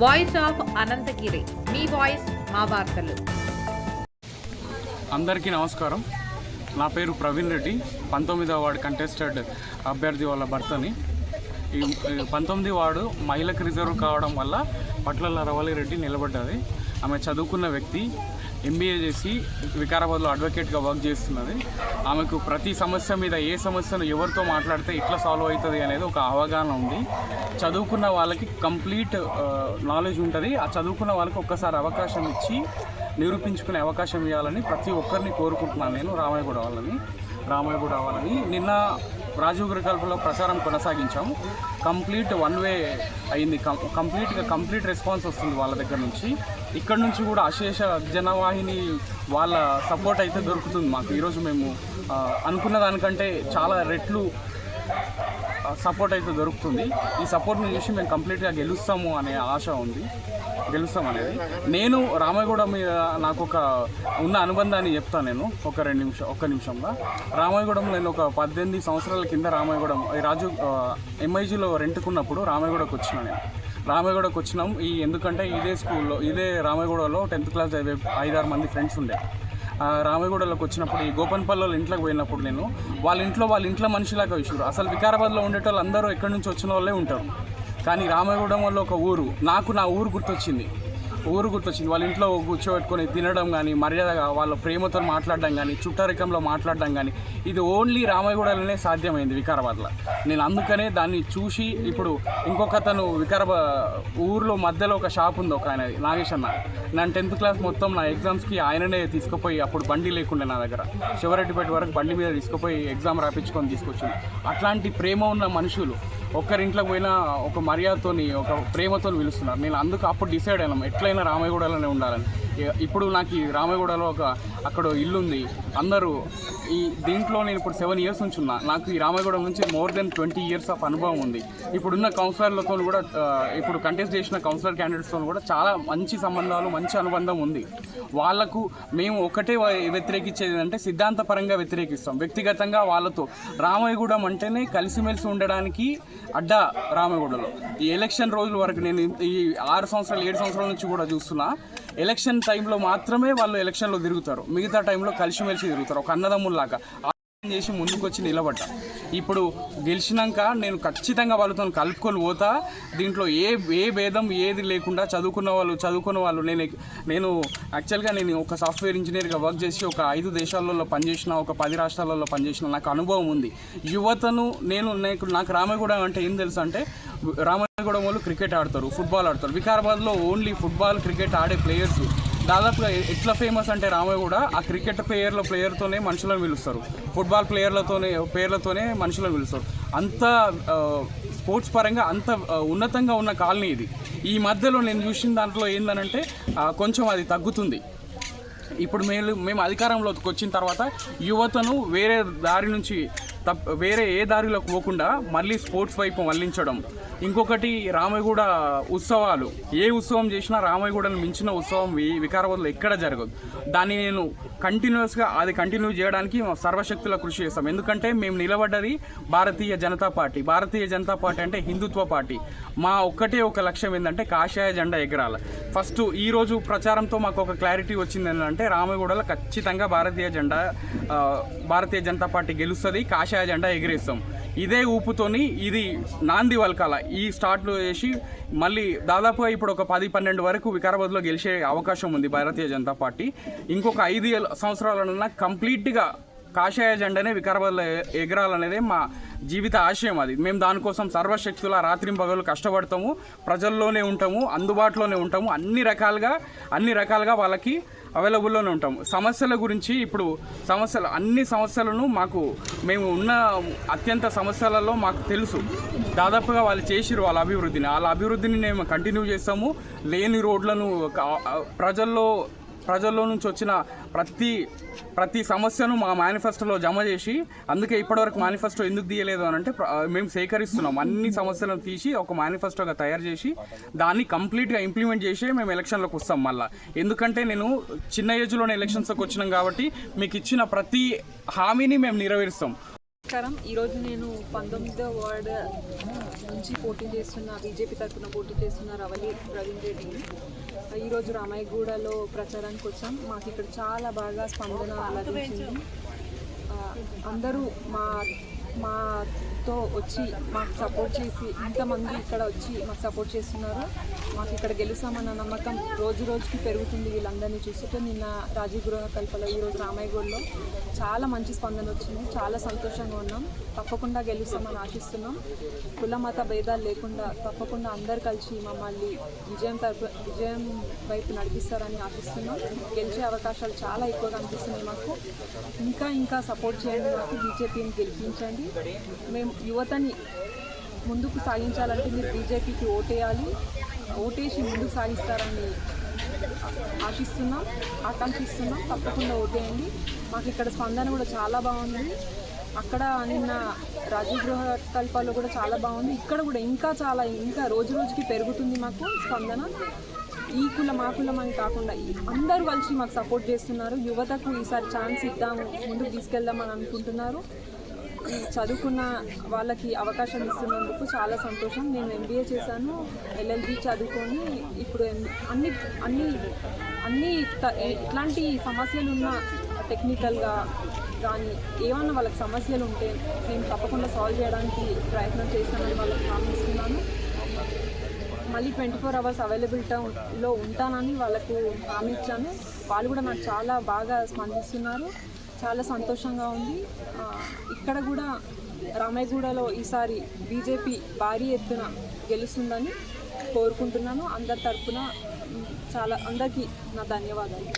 Voice of Anantagiri. Me voice మా వార్తలు. అందరికీ నమస్కారం. నా పేరు ప్రవీణ్ రెడ్డి. పంతొమ్మిదవ వార్డు కంటెస్టెడ్ అభ్యర్థి వాళ్ళ భర్తని. ఈ పంతొమ్మిది వార్డు మహిళకు రిజర్వ్ కావడం వల్ల పట్ల రవలి రెడ్డి నిలబడ్డది. ఆమె చదువుకున్న వ్యక్తి ఎంబీఏ చేసి వికారాబాద్లో అడ్వకేట్గా వర్క్ చేస్తున్నది. ఆమెకు ప్రతి సమస్య మీద ఏ సమస్యను ఎవరితో మాట్లాడితే ఎట్లా సాల్వ్ అవుతుంది అనేది ఒక అవగాహన ఉంది. చదువుకున్న వాళ్ళకి కంప్లీట్ నాలెడ్జ్ ఉంటుంది. ఆ చదువుకున్న వాళ్ళకి ఒక్కసారి అవకాశం ఇచ్చి నిరూపించుకునే అవకాశం ఇవ్వాలని ప్రతి ఒక్కరిని కోరుకుంటున్నాను నేను రామయ్యగూడ వాళ్ళని. రామయ్యగూడ వాళ్ళని. నిన్న రాజీవ్ గ్రికల్పలో ప్రచారం కొనసాగించాము. కంప్లీట్ వన్ వే అయింది. కంప్లీట్గా కంప్లీట్ రెస్పాన్స్ వస్తుంది వాళ్ళ దగ్గర నుంచి. ఇక్కడ నుంచి కూడా అశేష జనవాహిని వాళ్ళ సపోర్ట్ అయితే దొరుకుతుంది మాకు. ఈరోజు మేము అనుకున్న దానికంటే చాలా రెట్లు సపోర్ట్ అయితే దొరుకుతుంది. ఈ సపోర్ట్ని చూసి మేము కంప్లీట్గా గెలుస్తాము అనే ఆశ ఉంది. గెలుస్తాం అనేది నేను రామగూడ మీద నాకు ఒక ఉన్న అనుబంధాన్ని చెప్తాను నేను ఒక రెండు నిమిషం ఒక్క నిమిషంలో. రామగూడెం నేను ఒక పద్దెనిమిది సంవత్సరాల కింద రామగూడెం రాజు ఎంఐజీలో రెంట్కున్నప్పుడు రామయ్యగూడకు వచ్చిన నేను. రామగూడకు వచ్చినాం ఈ ఎందుకంటే ఇదే స్కూల్లో ఇదే రామగూడలో టెన్త్ క్లాస్ చదివే ఐదారు మంది ఫ్రెండ్స్ ఉండే. రామగూడలోకి వచ్చినప్పుడు ఈ గోపన్పల్లిలో ఇంట్లోకి పోయినప్పుడు నేను వాళ్ళ ఇంట్లో వాళ్ళ ఇంట్లో మనిషిలాగా విషయం అసలు వికారాబాద్లో ఉండేటోళ్ళు అందరూ ఎక్కడి నుంచి వచ్చిన వాళ్ళే ఉంటారు. కానీ రామగూడెం వల్ల ఒక ఊరు. నాకు నా ఊరు గుర్తొచ్చింది. ఊరు గుర్తొచ్చింది. వాళ్ళ ఇంట్లో కూర్చోబెట్టుకొని తినడం కానీ మర్యాదగా వాళ్ళ ప్రేమతో మాట్లాడడం కానీ చుట్టరికంలో మాట్లాడడం కానీ ఇది ఓన్లీ రామగూడలోనే సాధ్యమైంది వికారాబాద్లో. నేను అందుకనే దాన్ని చూసి ఇప్పుడు ఇంకొక అతను వికారాబాద్ ఊర్లో మధ్యలో ఒక షాప్ ఉంది ఒక ఆయన నాగేష్ అన్న. నేను టెన్త్ క్లాస్ మొత్తం నా ఎగ్జామ్స్కి ఆయననే తీసుకుపోయి అప్పుడు బండి లేకుండే నా దగ్గర. శివరెడ్డిపేట వరకు బండి మీద తీసుకుపోయి ఎగ్జామ్ రాపించుకొని తీసుకొచ్చింది. అట్లాంటి ప్రేమ ఉన్న మనుషులు ఒక్కరింట్లోకి పోయినా ఒక మర్యాదతోని ఒక ప్రేమతో పిలుస్తున్నారు. నేను అందుకు అప్పుడు డిసైడ్ అయినాం. ఎట్లయినా రామయ్యగూడలోనే ఉండాలని. ఇప్పుడు నాకు ఈ రామయ్యగూడలో ఒక అక్కడ ఇల్లు ఉంది. అందరూ ఈ దీంట్లో నేను ఇప్పుడు సెవెన్ ఇయర్స్ నుంచి ఉన్నా. నాకు ఈ రామగూడ నుంచి more than twenty years of అనుభవం ఉంది. ఇప్పుడున్న కౌన్సిలర్లతో కూడా ఇప్పుడు కంటెస్ట్ చేసిన కౌన్సిలర్ క్యాండిడేట్స్తో కూడా చాలా మంచి సంబంధాలు మంచి అనుబంధం ఉంది. వాళ్ళకు మేము ఒకటే వ్యతిరేకించేది అంటే సిద్ధాంతపరంగా వ్యతిరేకిస్తాం. వ్యక్తిగతంగా వాళ్ళతో. రామయ్యగూడెం అంటేనే కలిసిమెలిసి ఉండడానికి అడ్డా రామయ్యగూడలో ఈ ఎలక్షన్ రోజుల వరకు నేను ఈ ఆరు సంవత్సరాలు ఏడు సంవత్సరాల నుంచి కూడా చూస్తున్నా. ఎలక్షన్ టైంలో మాత్రమే వాళ్ళు ఎలక్షన్లో తిరుగుతారు. మిగతా టైంలో కలిసిమెలిసి తిరుగుతారు. ఒక అన్నదమ్ముల్లాగా. చేసి ముందుకొచ్చి నిలబడ్డ. నిలబడ్డా ఇప్పుడు గెలిచినాక నేను ఖచ్చితంగా వాళ్ళతో కలుపుకొని పోతా. దీంట్లో ఏ ఏ భేదం ఏది లేకుండా చదువుకున్న వాళ్ళు చదువుకున్న వాళ్ళు నేను నేను యాక్చువల్గా నేను ఒక సాఫ్ట్వేర్ ఇంజనీర్గా వర్క్ చేసి ఒక ఐదు దేశాలలో పనిచేసిన ఒక పది రాష్ట్రాలలో పనిచేసిన నాకు అనుభవం ఉంది. యువతను నేను నాకు నాకు రామగూడెం అంటే ఏం తెలుసు అంటే రామగూడెం వాళ్ళు క్రికెట్ ఆడతారు ఫుట్బాల్ ఆడతారు. వికారాబాద్లో ఓన్లీ ఫుట్బాల్ క్రికెట్ ఆడే ప్లేయర్స్ దాదాపుగా ఎట్లా ఫేమస్ అంటే రామయ్య కూడా ఆ క్రికెట్ ప్లేయర్ల ప్లేయర్తోనే మనుషులను పిలుస్తారు. ఫుట్బాల్ ప్లేయర్లతోనే పేర్లతోనే మనుషులను పిలుస్తారు. అంత స్పోర్ట్స్ పరంగా అంత ఉన్నతంగా ఉన్న కాలనీ ఇది. ఈ మధ్యలో నేను చూసిన దాంట్లో ఏందనంటే కొంచెం అది తగ్గుతుంది. ఇప్పుడు మేము మేము అధికారంలోకి వచ్చిన తర్వాత యువతను వేరే దారి నుంచి తప్ వేరే ఏ దారిలోకి పోకుండా మళ్ళీ స్పోర్ట్స్ వైపు మళ్ళించడం ఇంకొకటి రామయ్యగూడ ఉత్సవాలు. ఏ ఉత్సవం చేసినా రామయ్యగూడను మించిన ఉత్సవం వి వికారాబాద్లో ఎక్కడ జరగదు. దాన్ని నేను కంటిన్యూస్గా అది కంటిన్యూ చేయడానికి మా సర్వశక్తుల కృషి చేస్తాం. ఎందుకంటే మేము నిలబడ్డది భారతీయ జనతా పార్టీ. భారతీయ జనతా పార్టీ అంటే హిందుత్వ పార్టీ. మా ఒక్కటే ఒక లక్ష్యం ఏంటంటే కాషాయ జెండా ఎగరాలి. ఫస్ట్ ఈరోజు ప్రచారంతో మాకు ఒక క్లారిటీ వచ్చింది ఏంటంటే రామగూడలో ఖచ్చితంగా భారతీయ జెండా భారతీయ జనతా పార్టీ గెలుస్తుంది కాషాయ జెండా ఎగిరేస్తాం. ఇదే ఊపుతోని ఇది నాంది వల్కాల. ఈ స్టార్ట్లో చేసి మళ్ళీ దాదాపుగా ఇప్పుడు ఒక పది పన్నెండు వరకు వికారాబాద్లో గెలిచే అవకాశం ఉంది భారతీయ జనతా పార్టీ. ఇంకొక ఐదు సంవత్సరాలన్నా కంప్లీట్గా కాషాయ జెండానే వికారాబాద్లో ఎగరాలనేదే మా జీవిత ఆశయం అది. మేము దానికోసం సర్వశక్తుల రాత్రింపగలు కష్టపడతాము ప్రజల్లోనే ఉంటాము అందుబాటులోనే ఉంటాము అన్ని రకాలుగా అన్ని రకాలుగా వాళ్ళకి అవైలబుల్లోనే ఉంటాము సమస్యల గురించి ఇప్పుడు సమస్యలు అన్ని సమస్యలను మాకు మేము ఉన్న అత్యంత సమస్యలలో మాకు తెలుసు. దాదాపుగా వాళ్ళు చేసిరు వాళ్ళ అభివృద్ధిని. వాళ్ళ అభివృద్ధిని మేము కంటిన్యూ చేస్తాము. లేని రోడ్లను ప్రజల్లో ప్రజల్లో నుంచి వచ్చిన ప్రతి ప్రతి సమస్యను మా మేనిఫెస్టోలో జమ చేసి అందుకే ఇప్పటివరకు మేనిఫెస్టో ఎందుకు తీయలేదు అని అంటే మేము సేకరిస్తున్నాం. అన్ని సమస్యలను తీసి ఒక మేనిఫెస్టోగా తయారు చేసి దాన్ని కంప్లీట్గా ఇంప్లిమెంట్ చేసి మేము ఎలక్షన్లోకి వస్తాం మళ్ళీ. ఎందుకంటే నేను చిన్న ఏజ్లోనే ఎలక్షన్స్కి వచ్చినాం కాబట్టి మీకు ఇచ్చిన ప్రతి హామీని మేము నెరవేరుస్తాం. నమస్కారం. ఈరోజు నేను పంతొమ్మిదో వార్డ్ నుంచి పోటీ చేస్తున్న బీజేపీ తరఫున పోటీ చేస్తున్న రవలి ప్రవీణ్ రెడ్డిని. ఈరోజు రామాయగూడలో ప్రచారానికి వచ్చాం. మాకు ఇక్కడ చాలా బాగా స్పందన లభించింది. అందరూ మా మాతో వచ్చి మాకు సపోర్ట్ చేసి ఇంతమంది ఇక్కడ వచ్చి మాకు సపోర్ట్ చేస్తున్నారు. మాకు ఇక్కడ గెలుస్తామన్న నమ్మకం రోజు రోజుకి పెరుగుతుంది వీళ్ళందరినీ చూస్తుంటే. నిన్న రాజీవ్ గృహ కల్పలో ఈరోజు రామాయగూడలో చాలా మంచి స్పందన వచ్చింది. చాలా సంతోషంగా ఉన్నాం. తప్పకుండా గెలుస్తామని ఆశిస్తున్నాం. కుల మత భేదాలు లేకుండా తప్పకుండా అందరు కలిసి మమ్మల్ని విజయం తరపు విజయం వైపు నడిపిస్తారని ఆశిస్తున్నాం. గెలిచే అవకాశాలు చాలా ఎక్కువగా అనిపిస్తున్నాయి మాకు. ఇంకా ఇంకా సపోర్ట్ చేయండి మాకు. బీజేపీని గెలిపించండి. మేము యువతని ముందుకు సాగించాలంటే మీరు బీజేపీకి ఓటేయాలి. ఓటేసి ముందుకు సాగిస్తారని ఆశిస్తున్నాం ఆకాంక్షిస్తున్నాం. తప్పకుండా ఓటేయండి. మాకు ఇక్కడ స్పందన కూడా చాలా బాగుంది. అక్కడ నిన్న రాజీవ్ గృహ కూడా చాలా బాగుంది. ఇక్కడ కూడా ఇంకా చాలా ఇంకా రోజు రోజుకి పెరుగుతుంది మాకు స్పందన. ఈ కులం ఆ కులం అని కాకుండా ఈ- అందరూ కలిసి మాకు సపోర్ట్ చేస్తున్నారు. యువతకు ఈసారి ఛాన్స్ ఇద్దాము ముందుకు తీసుకెళ్దామని అనుకుంటున్నారు. చదువుకున్న వాళ్ళకి అవకాశం ఇస్తున్నందుకు చాలా సంతోషం. నేను ఎంబీఏ చేశాను ఎల్ఎల్బి చదువుకొని ఇప్పుడు అన్ని అన్ని అన్ని ఇట్లాంటి సమస్యలు ఉన్న టెక్నికల్గా కానీ ఏమన్నా వాళ్ళకి సమస్యలు ఉంటే నేను తప్పకుండా సాల్వ్ చేయడానికి ప్రయత్నం చేస్తానని వాళ్ళకి భావిస్తున్నాను మళ్ళీ ట్వంటీ ఫోర్ అవర్స్ అవైలబిలిటీలో ఉంటానని వాళ్ళకు హామీ ఇచ్చాను. వాళ్ళు కూడా నాకు చాలా బాగా స్పందిస్తున్నారు. చాలా సంతోషంగా ఉంది. ఇక్కడ కూడా రామయ్యగూడలో ఈసారి బీజేపీ భారీ ఎత్తున గెలుస్తుందని కోరుకుంటున్నాను. అందరి తరఫున చాలా అందరికీ నా ధన్యవాదాలు.